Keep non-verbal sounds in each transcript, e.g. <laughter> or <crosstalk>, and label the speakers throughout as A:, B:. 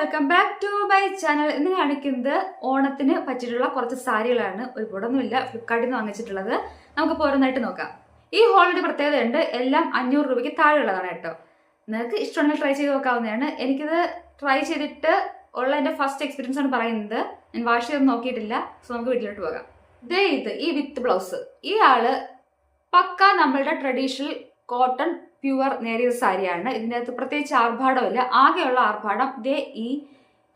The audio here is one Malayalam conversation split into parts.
A: Welcome back to my channel ഇന്ന് കാണിക്കുന്നത് ഓണത്തിന് പറ്റിയിട്ടുള്ള കുറച്ച് സാരികളാണ്. ഒരുപാടൊന്നുമില്ല. ഫ്ലിപ്കാർട്ടിൽ നിന്ന് വാങ്ങിച്ചിട്ടുള്ളത്. നമുക്ക് ഓരോന്നായിട്ട് നോക്കാം. ഈ ഹോളിന്റെ പ്രത്യേകതയുണ്ട്. എല്ലാം അഞ്ഞൂറ് രൂപയ്ക്ക് താഴെയുള്ളതാണ് കേട്ടോ. നിങ്ങൾക്ക് ഇഷ്ടമുണ്ടെങ്കിൽ ട്രൈ ചെയ്ത് നോക്കാവുന്നതാണ്. എനിക്കിത് ട്രൈ ചെയ്തിട്ട് ഉള്ള എന്റെ ഫസ്റ്റ് എക്സ്പീരിയൻസ് ആണ് പറയുന്നത്. ഞാൻ വാഷ് ചെയ്ത് നോക്കിയിട്ടില്ല. സോ നമുക്ക് വീട്ടിലോട്ട് പോകാം. ദേ ഇത് ഈ വിത്ത് ബ്ലൗസ് ഈ ആൾ പക്ക നമ്മളുടെ ട്രഡീഷണൽ കോട്ടൺ പ്യുവർ നേരിയ സാരിയാണ്. ഇതിന്റെ അകത്ത് പ്രത്യേകിച്ച് ആർഭാടമില്ല. ആകെയുള്ള ആർഭാടം ദേ ഈ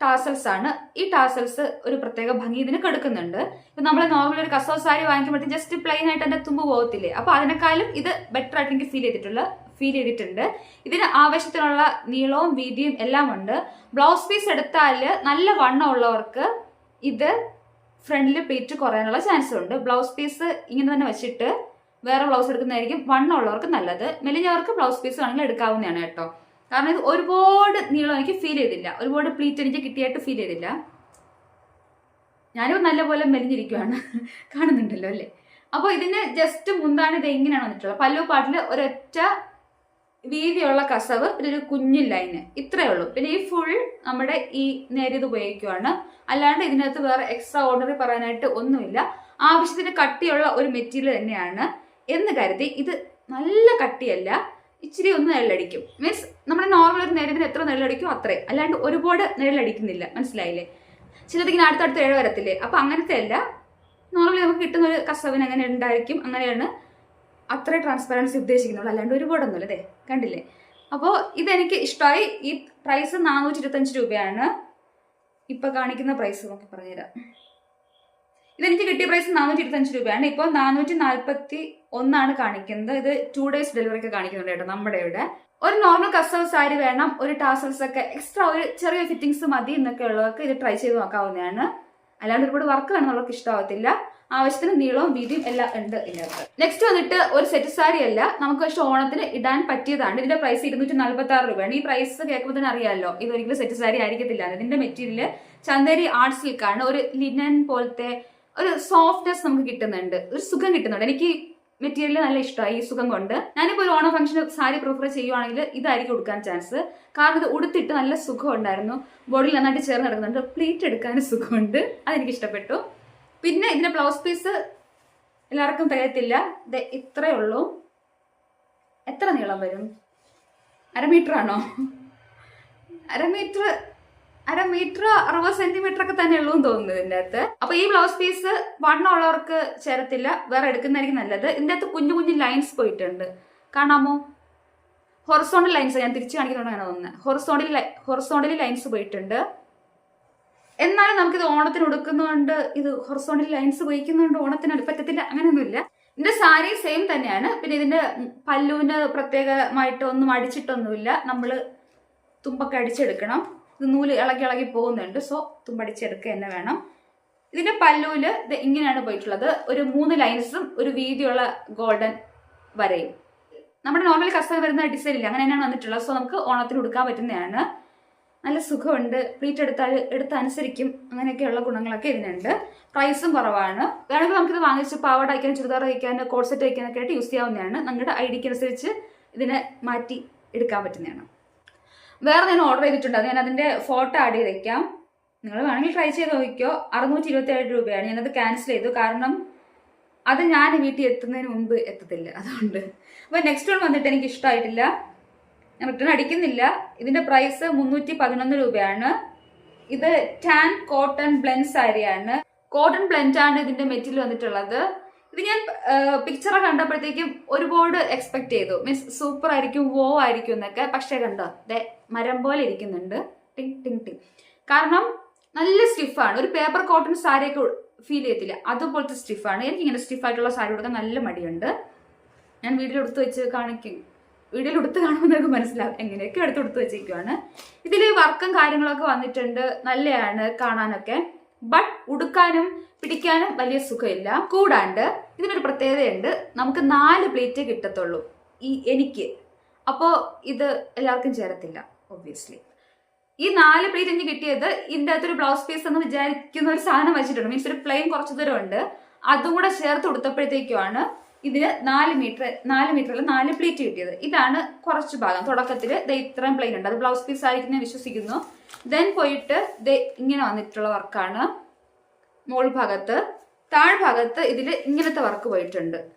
A: ടാസൽസ് ആണ്. ഈ ടാസൽസ് ഒരു പ്രത്യേക ഭംഗി ഇതിന് കെടുക്കുന്നുണ്ട്. ഇപ്പൊ നമ്മൾ നോർമൽ ഒരു കസോ സാരി വാങ്ങിക്കുമ്പോഴത്തേക്കും ജസ്റ്റ് പ്ലെയിൻ ആയിട്ട് എന്റെ തുമ്പ് പോകത്തില്ലേ? അപ്പൊ അതിനേക്കാളും ഇത് ബെറ്റർ ആയിട്ട് എനിക്ക് ഫീൽ ചെയ്തിട്ടുള്ള ഫീൽ ചെയ്തിട്ടുണ്ട്. ഇതിന് ആവശ്യത്തിനുള്ള നീളവും വീതിയും എല്ലാം ഉണ്ട്. ബ്ലൗസ് പീസ് എടുത്താൽ നല്ല വണ്ണം ഉള്ളവർക്ക് ഇത് ഫ്രണ്ടിൽ പ്ലീറ്റ് കുറയാനുള്ള ചാൻസ് ഉണ്ട്. ബ്ലൗസ് പീസ് ഇങ്ങനെ തന്നെ വെച്ചിട്ട് വേറെ ബ്ലൗസ് എടുക്കുന്നതായിരിക്കും വണ്ണം ഉള്ളവർക്ക് നല്ലത്. മെലിഞ്ഞവർക്ക് ബ്ലൗസ് പീസ് വേണമെങ്കിൽ എടുക്കാവുന്നതാണ് കേട്ടോ. കാരണം ഇത് ഒരുപാട് നീളം എനിക്ക് ഫീൽ ചെയ്തില്ല. ഒരുപാട് പ്ലീറ്റ് എനിക്ക് കിട്ടിയായിട്ട് ഫീൽ ചെയ്തില്ല. ഞാനിപ്പോൾ നല്ലപോലെ മെലിഞ്ഞിരിക്കുവാണ്. <laughs> കാണുന്നുണ്ടല്ലോ അല്ലേ? അപ്പോൾ ഇതിന് ജസ്റ്റ് മുന്താണ് ഇത് എങ്ങനെയാണ് വന്നിട്ടുള്ളത്. പല്ലു പാട്ടിൽ ഒരൊറ്റ വീതിയുള്ള കസവ് ഇതൊരു കുഞ്ഞു ലൈന് ഇത്രയേ ഉള്ളൂ. പിന്നെ ഈ ഫുൾ നമ്മുടെ ഈ നേരിയത് ഉപയോഗിക്കുവാണ്. അല്ലാണ്ട് ഇതിനകത്ത് വേറെ എക്സ്ട്രാ ഓർഡറി പറയാനായിട്ട് ഒന്നുമില്ല. ആവശ്യത്തിന് കട്ടിയുള്ള ഒരു മെറ്റീരിയൽ തന്നെയാണ്. എന്ന് കരുതി ഇത് നല്ല കട്ടിയല്ല ഇച്ചിരി ഒന്ന് നെല്ലടിക്കും. മീൻസ് നമ്മുടെ നോർമൽ ഒരു നേരത്തിന് എത്ര നെല്ലടിക്കും അത്രേ അല്ലാണ്ട് ഒരുപാട് നെല്ലടിക്കുന്നില്ല. മനസ്സിലായില്ലേ? ചിലത് ഇങ്ങനെ അടുത്തടുത്ത് ഏഴ് വരത്തില്ലേ? അപ്പൊ അങ്ങനത്തെ അല്ല. നോർമലി നമുക്ക് കിട്ടുന്ന ഒരു കസവിന് അങ്ങനെ ഉണ്ടായിരിക്കും? അങ്ങനെയാണ് അത്ര ട്രാൻസ്പെറൻസി ഉദ്ദേശിക്കുന്നുള്ളൂ. അല്ലാണ്ട് ഒരുപാടൊന്നുമില്ല അതെ കണ്ടില്ലേ? അപ്പോൾ ഇതെനിക്ക് ഇഷ്ടമായി. ഈ പ്രൈസ് നാനൂറ്റി ഇരുപത്തഞ്ച് രൂപയാണ്. ഇപ്പൊ കാണിക്കുന്ന പ്രൈസ് നോക്കി പറഞ്ഞുതരാം. ഇതെനിക്ക് കിട്ടിയ പ്രൈസ് നാനൂറ്റി ഇരുപത്തഞ്ച് രൂപയാണ്. ഇപ്പോൾ നാനൂറ്റി നാൽപ്പത്തി ഒന്നാണ് കാണിക്കുന്നത്. ഇത് ടു ഡേയ്സ് ഡെലിവറി ഒക്കെ കാണിക്കുന്നുണ്ട് കേട്ടോ നമ്മുടെ ഇവിടെ. ഒരു നോർമൽ കസ്റ്റമർ സാരി വേണം ഒരു ടാസൽസ് ഒക്കെ. എക്സ്ട്രാ ഒരു ചെറിയ ഫിറ്റിങ്സ് മതി എന്നൊക്കെ ഉള്ളവർക്ക് ഇത് ട്രൈ ചെയ്ത് നോക്കാവുന്നതാണ്. അല്ലാണ്ട് ഒരുപാട് വർക്ക് വേണമെന്നുള്ളവർക്ക് ഇഷ്ടമാവത്തില്ല. ആവശ്യത്തിന് നീളവും വീതിയും എല്ലാം ഉണ്ട് ഇതിനകത്ത്. നെക്സ്റ്റ് വന്നിട്ട് ഒരു സെറ്റ് സാരി അല്ല നമുക്ക് പക്ഷെ ഓണത്തിന് ഇടാൻ പറ്റിയതാണ്. ഇതിന്റെ പ്രൈസ് ഇരുന്നൂറ്റി നാല്പത്തി ആറ് രൂപയാണ്. ഈ പ്രൈസ് കേൾക്കുമ്പോൾ തന്നെ അറിയാമല്ലോ ഇത് ഒരിക്കലും സെറ്റ് സാരി ആയിരിക്കത്തില്ല. ഇതിന്റെ മെറ്റീരിയൽ ചന്ദേരി ആർട്ട് സിൽക്കാണ് ഒരു ലിനൻ പോലത്തെ ഒരു സോഫ്റ്റ്നെസ് നമുക്ക് കിട്ടുന്നുണ്ട്. ഒരു സുഖം കിട്ടുന്നുണ്ട്. എനിക്ക് മെറ്റീരിയൽ നല്ല ഇഷ്ടമായി ഈ സുഖം കൊണ്ട്. ഞാനിപ്പോൾ ഒരു ഓണം ഫംഗ്ഷന് സാരി പ്രിഫർ ചെയ്യുവാണെങ്കിൽ ഇതായിരിക്കും ഉടുക്കാൻ ചാൻസ് കാരണം ഇത് ഉടുത്തിട്ട് നല്ല സുഖം ഉണ്ടായിരുന്നു. ബോഡിയിൽ നന്നായിട്ട് ചേർന്ന് കിടക്കുന്നുണ്ട്. പ്ലീറ്റ് എടുക്കാനും സുഖമുണ്ട്. അതെനിക്ക് ഇഷ്ടപ്പെട്ടു. പിന്നെ ഇതിന്റെ ബ്ലൗസ് പീസ് എല്ലാവർക്കും തികയത്തില്ല ഇത് ഇത്രയേ ഉള്ളൂ. എത്ര നീളം വരും? അരമീറ്റർ ആണോ? അര മീറ്റർ അര മീറ്റർ അറുപത് സെന്റിമീറ്റർ ഒക്കെ തന്നെ ഉള്ളൂ എന്ന് തോന്നുന്നു ഇതിന്റെ അകത്ത്. അപ്പൊ ഈ ബ്ലൗസ് പീസ് വണ്ണം ഉള്ളവർക്ക് ചേരത്തില്ല വേറെ എടുക്കുന്നതായിരിക്കും നല്ലത്. ഇതിന്റെ അകത്ത് കുഞ്ഞു കുഞ്ഞു ലൈൻസ് പോയിട്ടുണ്ട്. കാണാമോ? ഹൊറസോണ്ടൽ ലൈൻസ് ഞാൻ തിരിച്ചു കാണിക്കുന്നുണ്ടെന്നാണ് തോന്നുന്നത് ഹൊറസോണ്ടൽ ഹൊറസോണ്ടൽ ലൈൻസ് പോയിട്ടുണ്ട്. എന്നാലും നമുക്കിത് ഓണത്തിന് ഉടുക്കുന്നതുകൊണ്ട് ഇത് ഹൊറസോണ്ടൽ ലൈൻസ് ഉപയോഗിക്കുന്നതുകൊണ്ട് ഓണത്തിന് പറ്റത്തില്ല അങ്ങനെയൊന്നുമില്ല. ഇതിന്റെ സാരി സെയിം തന്നെയാണ്. പിന്നെ ഇതിന്റെ പല്ലുവിന് പ്രത്യേകമായിട്ട് ഒന്നും അടിച്ചിട്ടൊന്നുമില്ല. നമ്മൾ തുമ്പൊക്കെ അടിച്ചെടുക്കണം. ഇത് നൂൽ ഇളകി ഇളകി പോകുന്നുണ്ട്. സോ തുമ്പടിച്ചെടുക്കുക തന്നെ വേണം. ഇതിന്റെ പല്ലൂൽ ഇത് ഇങ്ങനെയാണ് പോയിട്ടുള്ളത്. ഒരു മൂന്ന് ലൈൻസും ഒരു വീതിയുള്ള ഗോൾഡൻ വരയും. നമ്മുടെ നോർമൽ കസ്റ്റമർ വരുന്ന ഡിസൈൻ ഇല്ല? അങ്ങനെ തന്നെയാണ് വന്നിട്ടുള്ളത്. സോ നമുക്ക് ഓണത്തിന് ഉടുക്കാൻ പറ്റുന്നതാണ്. നല്ല സുഖമുണ്ട്. പ്ലീറ്റ് എടുത്താൽ എടുത്ത് അനുസരിക്കും. അങ്ങനെയൊക്കെയുള്ള ഗുണങ്ങളൊക്കെ ഇതിനുണ്ട്. പ്രൈസും കുറവാണ്. വേണമെങ്കിൽ നമുക്കിത് വാങ്ങിച്ച് പാവാട അയക്കാൻ ചുരിദാർ അയക്കാൻ കോഡ് സെറ്റ് അയക്കാനൊക്കെ ആയിട്ട് യൂസ് ചെയ്യാവുന്നതാണ്. നിങ്ങളുടെ ഐഡിക്ക് അനുസരിച്ച് ഇതിനെ മാറ്റി എടുക്കാൻ പറ്റുന്നതാണ്. വേറെ ഞാൻ ഓർഡർ ചെയ്തിട്ടുണ്ട്. അത് ഞാൻ അതിന്റെ ഫോട്ടോ ആഡ് ചെയ്ത് വയ്ക്കാം നിങ്ങൾ വേണമെങ്കിൽ ട്രൈ ചെയ്ത് നോക്കിക്കോ. അറുന്നൂറ്റി ഇരുപത്തി ഏഴ് രൂപയാണ്. ഞാനത് ക്യാൻസൽ ചെയ്തു. കാരണം അത് ഞാൻ വീട്ടിൽ എത്തുന്നതിന് മുമ്പ് എത്തത്തില്ല. അതുകൊണ്ട്. അപ്പോൾ നെക്സ്റ്റ് വൺ വന്നിട്ട് എനിക്ക് ഇഷ്ടമായിട്ടില്ല. ഞാൻ റിട്ടേൺ അടിക്കുന്നില്ല. ഇതിന്റെ പ്രൈസ് മുന്നൂറ്റി പതിനൊന്ന് രൂപയാണ്. ഇത് ടാൻ കോട്ടൺ ബ്ലെൻഡ് സാരിയാണ്. കോട്ടൺ ബ്ലെൻഡാണ് ഇതിന്റെ മെറ്റീരിയൽ വന്നിട്ടുള്ളത്. ഇത് ഞാൻ പിക്ചർ കണ്ടപ്പോഴത്തേക്കും ഒരുപാട് എക്സ്പെക്ട് ചെയ്തു. മീൻസ് സൂപ്പർ ആയിരിക്കും വോ ആയിരിക്കും എന്നൊക്കെ. പക്ഷേ കണ്ടോ ദേ മരം പോലെ ഇരിക്കുന്നുണ്ട്. ടിങ് ടിങ് ടിങ്. കാരണം നല്ല സ്റ്റിഫാണ് ഒരു പേപ്പർ കോട്ടൺ സാരിയൊക്കെ ഫീൽ ചെയ്യത്തില്ല. അതുപോലത്തെ സ്റ്റിഫാണ് എനിക്ക് ഇങ്ങനെ സ്റ്റിഫായിട്ടുള്ള സാരി കൊടുക്കാൻ നല്ല മടിയുണ്ട്. ഞാൻ വീട്ടിൽ എടുത്ത് വെച്ച് കാണിക്കും. വീട്ടിൽ എടുത്ത് കാണുമ്പോൾ നിങ്ങൾക്ക് മനസ്സിലാവും. എങ്ങനെയൊക്കെ എടുത്ത് എടുത്ത് വെച്ചിരിക്കുവാണ്. ഇതിൽ വർക്കും കാര്യങ്ങളൊക്കെ വന്നിട്ടുണ്ട്. നല്ലതാണ് കാണാനൊക്കെ. ബട്ട് ഉടുക്കാനും പിടിക്കാനും വലിയ സുഖമില്ല. കൂടാണ്ട് ഇതിനൊരു പ്രത്യേകതയുണ്ട്. നമുക്ക് നാല് പ്ലേറ്റ് കിട്ടത്തുള്ളൂ. ഈ എനിക്ക്. അപ്പോൾ ഇത് എല്ലാവർക്കും ചേരത്തില്ല ഒബ്വിയസ്ലി ഈ നാല് പ്ലേറ്റ് എനിക്ക് കിട്ടിയത് ഇതിന്റെ അകത്തൊരു ബ്ലൗസ് പീസ് എന്ന് വിചാരിക്കുന്ന ഒരു സാധനം വെച്ചിട്ടുണ്ട്. മീൻസ് ഒരു പ്ലെയിൻ കുറച്ച് ദൂരം ഉണ്ട് അതും കൂടെ ചേർത്ത് കൊടുത്തപ്പോഴത്തേക്കുമാണ് ഇതിന് നാല് മീറ്റർ നാല് മീറ്ററിൽ നാല് പ്ലേറ്റ് കിട്ടിയത്. ഇതാണ് കുറച്ച് ഭാഗം. തുടക്കത്തിൽ ദേ ഇത്രയും പ്ലെയിൻ ഉണ്ട്. അത് ബ്ലൗസ് പീസ് ആയിരിക്കുന്ന വിശ്വസിക്കുന്നു. ദെൻ പോയിട്ട് ദേ ഇങ്ങനെ വന്നിട്ടുള്ള വർക്കാണ് മോൾ ഭാഗത്ത്. താഴ്ഭാഗത്ത് ഇതിൽ ഇങ്ങനത്തെ വർക്ക് പോയിട്ടുണ്ട്.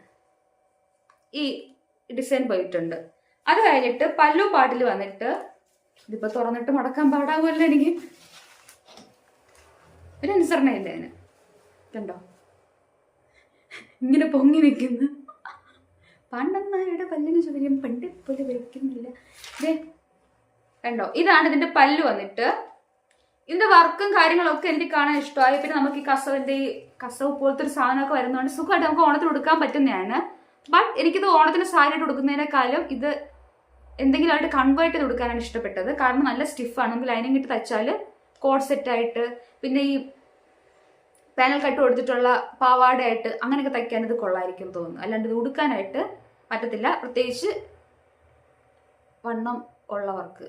A: ഈ ഡിസൈൻ പോയിട്ടുണ്ട്. അത് കഴിഞ്ഞിട്ട് പല്ലു പാട്ടിൽ വന്നിട്ട് ഇതിപ്പോ തുറന്നിട്ട് മടക്കാൻ പാടാവുമല്ലോ എനിക്ക്. ഒരു അനുസരണയില്ല അതിന്? കണ്ടോ? ഇങ്ങനെ പൊങ്ങി നിൽക്കുന്നു. പണ്ടെന്നായുടെ പല്ലിന് ചോദ്യം പണ്ട് പോലെ വയ്ക്കുന്നില്ല ദേ കണ്ടോ? ഇതാണ് ഇതിന്റെ പല്ല് വന്നിട്ട്. ഇതിന്റെ വർക്കും കാര്യങ്ങളൊക്കെ എനിക്ക് കാണാൻ ഇഷ്ടമായി. പിന്നെ നമുക്ക് ഈ കസവിന്റെ ഈ കസവ് പോലത്തെ ഒരു സാധനമൊക്കെ വരുന്നതുകൊണ്ട് സുഖമായിട്ട് നമുക്ക് ഓണത്തിന് ഉടുക്കാൻ പറ്റുന്നതാണ്. ബട്ട് എനിക്കിത് ഓണത്തിന് സാരി ആയിട്ട് ഉടുക്കുന്നതിനേക്കാളും ഇത് എന്തെങ്കിലും ആയിട്ട് കൺവേർട്ട് ചെയ്ത് കൊടുക്കാനാണ് ഇഷ്ടപ്പെട്ടത്. കാരണം നല്ല സ്റ്റിഫാണ് നമുക്ക് ലൈനിങ് ഇട്ട് തച്ചാൽ കോഡ് സെറ്റായിട്ട് പിന്നെ ഈ പാനൽ കട്ട് കൊടുത്തിട്ടുള്ള പാവാടയായിട്ട് അങ്ങനെയൊക്കെ തയ്ക്കാൻ ഇത് കൊള്ളായിരിക്കും തോന്നുന്നു. അല്ലാണ്ട് ഇത് ഉടുക്കാനായിട്ട് പറ്റത്തില്ല. പ്രത്യേകിച്ച് വണ്ണം ഉള്ളവർക്ക്.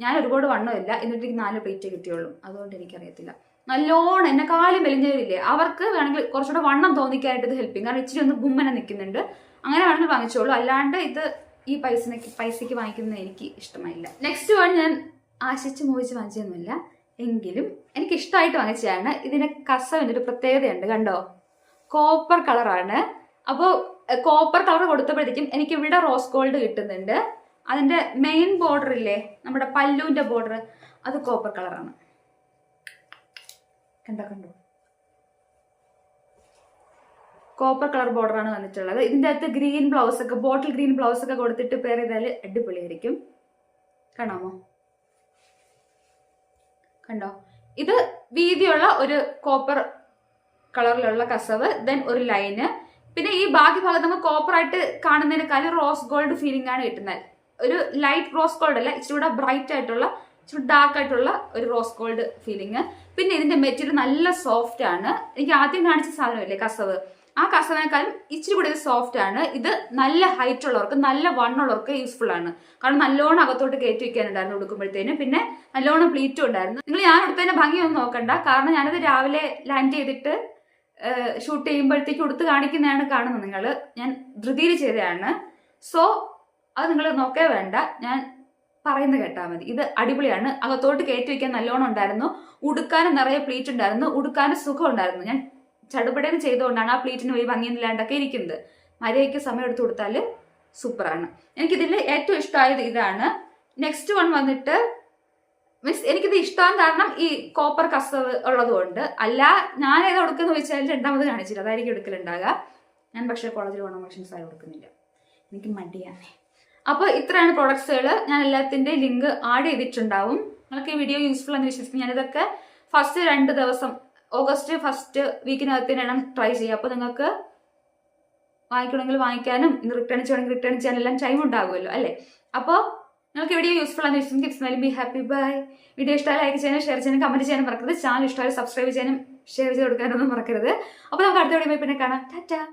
A: ഞാൻ ഒരുപാട് വണ്ണമില്ല. എന്നിട്ട് എനിക്ക് നാല് പ്ലേറ്റ് കിട്ടിയുള്ളൂ. അതുകൊണ്ട് എനിക്കറിയത്തില്ല. നല്ലോണം എന്നെ കാലും മെലിഞ്ഞവരില്ലേ? അവർക്ക് വേണമെങ്കിൽ കുറച്ചുകൂടെ വണ്ണം തോന്നിക്കാനായിട്ട് ഇത് ഹെൽപ്പ് ചെയ്യും. കാരണം ഇച്ചിരി ഒന്ന് ബുമ്മനെ നിൽക്കുന്നുണ്ട്. അങ്ങനെ വേണമെങ്കിൽ വാങ്ങിച്ചോളൂ. അല്ലാണ്ട് ഇത് ഈ പൈസ പൈസയ്ക്ക് വാങ്ങിക്കുന്നത് എനിക്ക് ഇഷ്ടമായില്ല. നെക്സ്റ്റ് വൺ ഞാൻ ആശിച്ച് മോഹിച്ച് വാങ്ങിച്ചതൊന്നുമില്ല. എങ്കിലും എനിക്ക് ഇഷ്ടമായിട്ട് വാങ്ങിച്ചതാണ്. ഇതിന് കസവിന്റെ ഒരു പ്രത്യേകതയുണ്ട് കണ്ടോ? കോപ്പർ കളറാണ്. അപ്പോൾ കോപ്പർ കളർ കൊടുത്തപ്പോഴത്തേക്കും എനിക്ക് ഇവിടെ റോസ് ഗോൾഡ് കിട്ടുന്നുണ്ട്. അതിന്റെ മെയിൻ ബോർഡർ ഇല്ലേ? നമ്മുടെ പല്ലുവിന്റെ ബോർഡർ. അത് കോപ്പർ കളറാണ്. കണ്ടോ കണ്ടോ? കോപ്പർ കളർ ബോർഡറാണ് വന്നിട്ടുള്ളത്. ഇതിന്റെ അകത്ത് ഗ്രീൻ ബ്ലൗസ് ഒക്കെ ബോട്ടിൽ ഗ്രീൻ ബ്ലൗസ് ഒക്കെ കൊടുത്തിട്ട് പേർ ചെയ്താൽ അടിപൊളിയായിരിക്കും. കാണാമോ? കണ്ടോ? ഇത് വീതിയുള്ള ഒരു കോപ്പർ കളറിലുള്ള കസവ് ദെൻ ഒരു ലൈന് പിന്നെ ഈ ബാക്കി ഭാഗത്ത് നമുക്ക് കോപ്പർ ആയിട്ട് കാണുന്നതിനേക്കാളും റോസ് ഗോൾഡ് ഫീലിംഗ് ആണ് കിട്ടുന്നത്. ഒരു ലൈറ്റ് റോസ് ഗോൾഡ് അല്ല ഇച്ചിരി ബ്രൈറ്റ് ആയിട്ടുള്ള ഇച്ചിരി ഡാർക്ക് ആയിട്ടുള്ള ഒരു റോസ് ഗോൾഡ് ഫീലിംഗ് പിന്നെ ഇതിന്റെ മെറ്റീരിയൽ നല്ല സോഫ്റ്റ് ആണ്. എനിക്ക് ആദ്യം കാണിച്ച സാധനമില്ലേ കസവ്? ആ കസവിനേക്കാളും ഇച്ചിരി കൂടി സോഫ്റ്റ് ആണ്. ഇത് നല്ല ഹൈറ്റ് ഉള്ളവർക്ക് നല്ല വണ്ണുള്ളവർക്ക് യൂസ്ഫുൾ ആണ്. കാരണം നല്ലോണം അകത്തോട്ട് കയറ്റി വെക്കാനുണ്ടായിരുന്നു ഉടുക്കുമ്പോഴത്തേനും. പിന്നെ നല്ലോണം പ്ലീറ്റും ഉണ്ടായിരുന്നു. നിങ്ങൾ ഞാൻ ഉടുത്തതിന്റെ ഭംഗിയൊന്നും നോക്കണ്ട. കാരണം ഞാനത് രാവിലെ ലാൻഡ് ചെയ്തിട്ട് ഷൂട്ട് ചെയ്യുമ്പോഴത്തേക്ക് ഉടുത്ത് കാണിക്കുന്നതാണ് കാണുന്നത് നിങ്ങൾ. ഞാൻ ധൃതിയിൽ ചെയ്തതാണ്. സോ അത് നിങ്ങൾ നോക്കേ വേണ്ട. ഞാൻ പറയുന്നത് കേട്ടാൽ മതി. ഇത് അടിപൊളിയാണ്. അകത്തോട്ട് കയറ്റി വയ്ക്കാൻ നല്ലോണം ഉണ്ടായിരുന്നു. ഉടുക്കാനും നിറയെ പ്ലീറ്റ് ഉണ്ടായിരുന്നു. ഉടുക്കാനും സുഖം ഉണ്ടായിരുന്നു. ഞാൻ ചടുപടേന്ന് ചെയ്തുകൊണ്ടാണ് ആ പ്ലേറ്റിന് ഒരു ഭംഗിയില്ലാണ്ടൊക്കെ ഇരിക്കുന്നത്. മര്യാദയ്ക്ക് സമയം എടുത്ത് കൊടുത്താൽ സൂപ്പറാണ്. എനിക്കിതിൽ ഏറ്റവും ഇഷ്ടമായത് ഇതാണ്. നെക്സ്റ്റ് വൺ വന്നിട്ട് മീൻസ് എനിക്കിത് ഇഷ്ടം കാരണം ഈ കോപ്പർ കസവ് ഉള്ളതുകൊണ്ട്. അല്ല ഞാൻ ഏത് കൊടുക്കുന്നു ചോദിച്ചാൽ രണ്ടാമത് കാണിച്ചില്ല. അതായിരിക്കും എടുക്കലുണ്ടാകുക ഞാൻ പക്ഷേ കോളേജിൽ പോകണ മെഷീൻസ് ആയി കൊടുക്കുന്നില്ല. എനിക്ക് മടിയാണ്. അപ്പോൾ ഇത്രയാണ് പ്രൊഡക്ട്സുകൾ ഞാൻ എല്ലാത്തിന്റെ ലിങ്ക് ആഡ് ചെയ്തിട്ടുണ്ടാവും. നിങ്ങൾക്ക് ഈ വീഡിയോ യൂസ്ഫുൾ എന്ന് വിശ്വസിക്കുന്നു. ഞാനിതൊക്കെ ഫസ്റ്റ് രണ്ട് ദിവസം ഓഗസ്റ്റ് ഫസ്റ്റ് വീക്കിനകത്ത് തന്നെയാണ് ട്രൈ ചെയ്യുക അപ്പോൾ നിങ്ങൾക്ക് വാങ്ങിക്കണമെങ്കിൽ വാങ്ങിക്കാനും ഇന്ന് റിട്ടേൺ ചെയ്യണമെങ്കിൽ റിട്ടേൺ ചെയ്യാനെല്ലാം ടൈം ഉണ്ടാകുമല്ലോ അല്ലേ? അപ്പോൾ നിങ്ങൾക്ക് വീഡിയോ യൂസ്ഫുൾ ആണെന്ന് വിശ്വസിക്കും kids be happy bye video ഇഷ്ടമായി ലൈക്ക് ചെയ്യാനും ഷെയർ ചെയ്യാനും കമന്റ് ചെയ്യാനും മറക്കരുത്. ചാനൽ ഇഷ്ടമായി സബ്സ്ക്രൈബ് ചെയ്യാനും ഷെയർ ചെയ്ത് കൊടുക്കാനൊന്നും മറക്കരുത്. അപ്പോൾ നമുക്ക് അടുത്ത വീഡിയോ പിന്നെ കാണാം. ടാറ്റ